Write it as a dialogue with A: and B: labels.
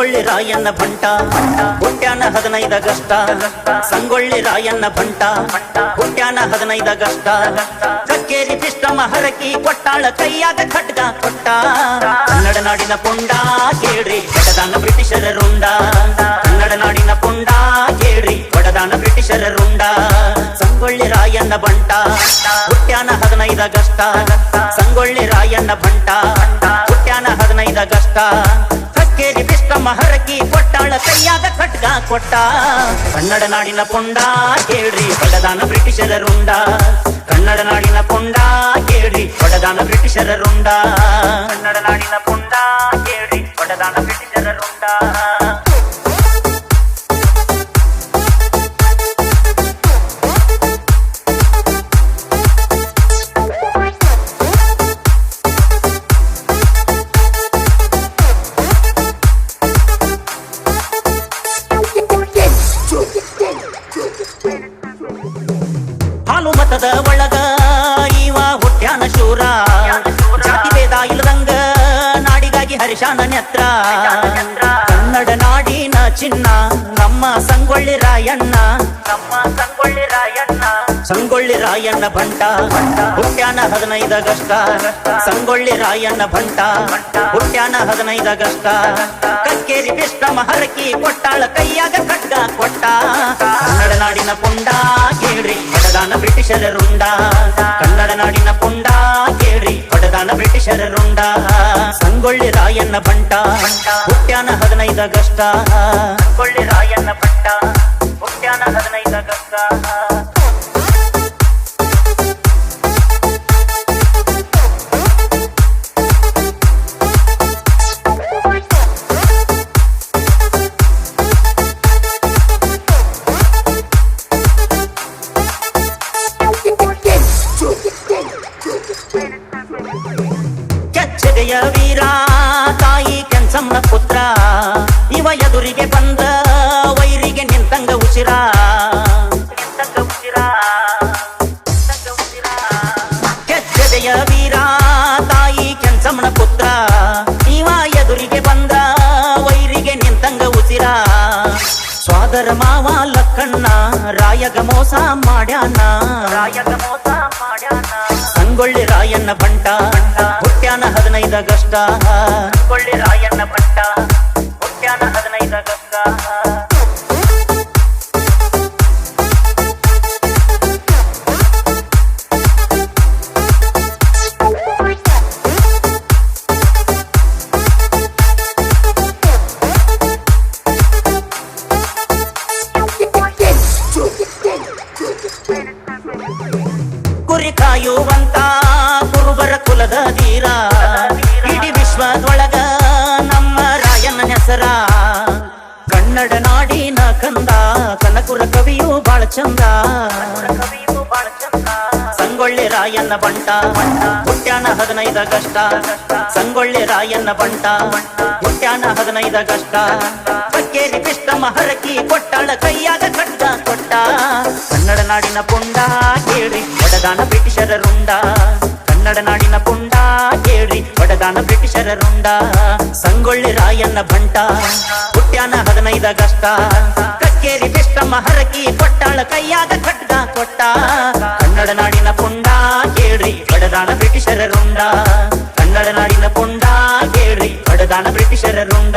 A: ಸಂಗೊಳ್ಳಿ ರಾಯಣ್ಣ ಬಂಟ ಹುಟ್ಟ್ಯಾನ ಹದಿನೈದ ಆಗಷ್ಟ ಸಂಗೊಳ್ಳಿ ರಾಯಣ್ಣ ಬಂಟ ಹುಟ್ಟ್ಯಾನ ಹದಿನೈದ ಆಗಷ್ಟ ಕಕ್ಕೇರಿ ಪಿಷ್ಟಮ ಹರಕಿ ಕೊಟ್ಟಾಳ ಕೈಯಾಗ ಖಡ್ಗ ಕೊಟ್ಟ. ಕನ್ನಡ ನಾಡಿನ ಪುಂಡ ಕೇಳ್ರಿ, ಬಡದಾನ ಬ್ರಿಟಿಷರ ರುಂಡ. ಕನ್ನಡ ನಾಡಿನ ಪುಂಡ ಕೇಳ್ರಿ, ಬಡದಾನ ಬ್ರಿಟಿಷರ ರುಂಡ. ಸಂಗೊಳ್ಳಿ ರಾಯಣ್ಣ ಬಂಟ ಹುಟ್ಟ್ಯಾನ ಹದಿನೈದ ಆಗಷ್ಟ ಸಂಗೊಳ್ಳಿ ರಾಯಣ್ಣ ಬಂಟ ಹುಟ್ಟ್ಯಾನ ಹದಿನೈದ ಕಕ್ಕೇರಿ ಪಿಷ್ಟಮ ಹರಕಿ ಕೊಟ್ಟಾಳ ಕೈಯಾದ ಖಡ್ಗ ಕೊಟ್ಟ. ಕನ್ನಡ ನಾಡಿನ ಪೊಂಡ ಕೇಳ್ರಿ, ಬಡದಾನ ಬ್ರಿಟಿಷರ ರುಂಡ. ಕನ್ನಡ ನಾಡಿನ ಪೊಂಡ ಕೇಳ್ರಿ, ಬಡದಾನ ಬ್ರಿಟಿಷರ ರುಂಡ. ಕನ್ನಡ ನಾಡಿನ ಪೊಂಡ ಕೇಳ್ರಿ, ಬಡದಾನ ಮತದ ಒಳಗ ಇವ ಹುಟ್ಟ್ಯಾನ ಶೂರ. ಜಾತಿ ಭೇದ ಇಲ್ಲದಂಗ ನಾಡಿಗಾಗಿ ಹರಿಶಾನ ನೆತ್ರ ಕನ್ನಡ ನಾಡಿನ ಚಿನ್ನ, ನಮ್ಮ ಸಂಗೊಳ್ಳಿ ರಾಯಣ್ಣ. ನಮ್ಮ ಸಂಗೊಳ್ಳಿ ರಾಯಣ್ಣ ಸಂಗೊಳ್ಳಿ ರಾಯಣ್ಣ ಭಂಟ. ಹುಟ್ಟ್ಯಾನ ಹದಿನೈದ ಆಗಷ್ಟ ಸಂಗೊಳ್ಳಿ ರಾಯಣ್ಣ ಭಂಟ. ಹುಟ್ಟ್ಯಾನ ಹದಿನೈದ ಆಗಷ್ಟ ಕಕ್ಕೇರಿ ಪಿಷ್ಟಮ ಹರಕಿ ಕೊಟ್ಟಾಳ ಕೈಯಾಗ ಖಡ್ಗ ಕೊಟ್ಟ. ಕನ್ನಡ ನಾಡಿನ ಬಡದಾನ ಬ್ರಿಟಿಷರ ಕನ್ನಡ ನಾಡಿನ ಪುಂಡ ಕೇಳಿ ಬಡದಾನ ಬ್ರಿಟಿಷರ ಸಂಗೊಳ್ಳಿ ರಾಯಣ್ಣ ಬಂಟ ಹುಟ್ಟ್ಯಾನ ಹದಿನೈದ ಆಗಷ್ಟ ಸಂಗೊಳ್ಳಿ ರಾಯಣ್ಣ ಬಂಟ ಹುಟ್ಟ್ಯಾನ ಹದಿನೈದು ಆಗಷ್ಟ ಸ್ವಾದರ ಮಾವ ಲಕ್ಕಣ್ಣ ರಾಯಗ ಮೋಸ ಮಾಡ್ಯಾನ. ರಾಯಗ ಮೋಸ ಮಾಡ್ಯಾನ. ಸಂಗೊಳ್ಳಿ ರಾಯಣ್ಣ ಬಂಟ ಹುಟ್ಟ್ಯಾನ ಹದಿನೈದ ಆಗಷ್ಟ ಕಾಯುವಂತ ಕುರುಬರ ಕುಲದ ಧೀರ. ಇಡೀ ವಿಶ್ವದೊಳಗ ನಮ್ಮ ರಾಯನ ಹೆಸರ. ಕನ್ನಡ ನಾಡಿನ ಕಂದ, ಕನಕುರ ಕವಿಯು ಬಾಳ ಚಂದ. ಸಂಗೊಳ್ಳಿ ರಾಯಣ್ಣ ಬಂಟ, ಹುಟ್ಟ್ಯಾನ ಹದಿನೈದ ಕಷ್ಟ ಸಂಗೊಳ್ಳಿ ರಾಯಣ್ಣ ಬಂಟ, ಹುಟ್ಟ್ಯಾನ ಹದಿನೈದ ಕಕ್ಕೇರಿ ಮಹರಕಿ ಹರಕಿ ಕೊಟ್ಟಾಳ, ಕೈಯಾಗ ಕಟ್ಟ ಕೊಟ್ಟ. ಕನ್ನಡ ನಾಡಿನ ಪುಂಡ ಕೇಳಿ ಒಡದಾನ ಬ್ರಿಟಿಷರ ರುಂಡ. ಕನ್ನಡ ನಾಡಿನ ಪುಂಡ ಕೇಳಿ ಒಡದಾನ ಬ್ರಿಟಿಷರ ರುಂಡ. ಸಂಗೊಳ್ಳಿ ರಾಯಣ್ಣ ಬಂಟ, ಹುಟ್ಟ್ಯಾನ ಹದಿನೈದ ಆಗಷ್ಟ ಕಕ್ಕೇರಿ ಪಿಷ್ಟಮ ಹರಕಿ ಕೊಟ್ಟಾಳ, ಕೈಯಾಗ ಖಡ್ಗ ಕೊಟ್ಟ. ಕನ್ನಡ ನಾಡಿನ ಪುಂಡ ಕೇಳ್ರಿ, ಬಡದಾನ ಬ್ರಿಟಿಷರ ರುಂಡ. ಕನ್ನಡ ನಾಡಿನ ಪುಂಡ ಕೇಳ್ರಿ, ಬಡದಾನ ಬ್ರಿಟಿಷರ ರುಂಡ.